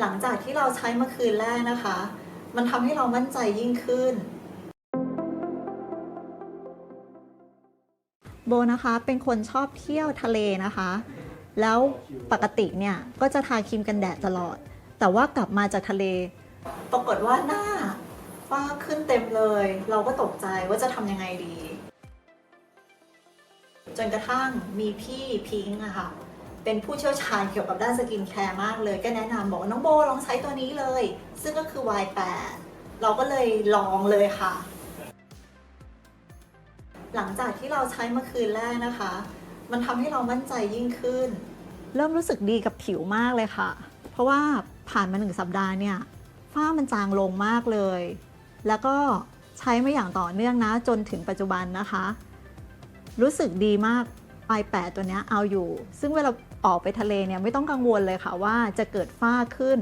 หลังจากที่เราใช้เมื่อคืนแรกนะคะ มันทำให้เรามั่นใจยิ่งขึ้น โบนะคะเป็นคนชอบเที่ยวทะเลนะคะ แล้วปกติเนี่ยก็จะทาครีมกันแดดตลอด แต่ว่ากลับมาจากทะเล ปรากฏว่าหน้าฝ้าขึ้นเต็มเลย เราก็ตกใจว่าจะทำยังไงดี จนกระทั่งมีพี่พิงค์อะค่ะ เป็นผู้เชี่ยวชาญเกี่ยวกับด้านสกินแคร์มากเลย ก็แนะนำบอกว่าน้องโบลองใช้ตัวนี้เลย ซึ่งก็คือ Y8 เราก็เลยลองเลยค่ะ หลังจากที่เราใช้เมื่อคืนแรกนะคะ มันทำให้เรามั่นใจยิ่งขึ้น เริ่มรู้สึกดีกับผิวมากเลยค่ะ เพราะว่าผ่านมาหนึ่งสัปดาห์เนี่ยฝ้ามันจางลงมากเลย แล้วก็ใช้มาอย่างต่อเนื่องนะจนถึงปัจจุบันนะคะ รู้สึกดีมาก ปลายแปดตัวนี้เอาอยู่ ซึ่งเวลาออกไปทะเลเนี่ยไม่ต้องกังวลเลยค่ะว่าจะเกิดฝ้าขึ้น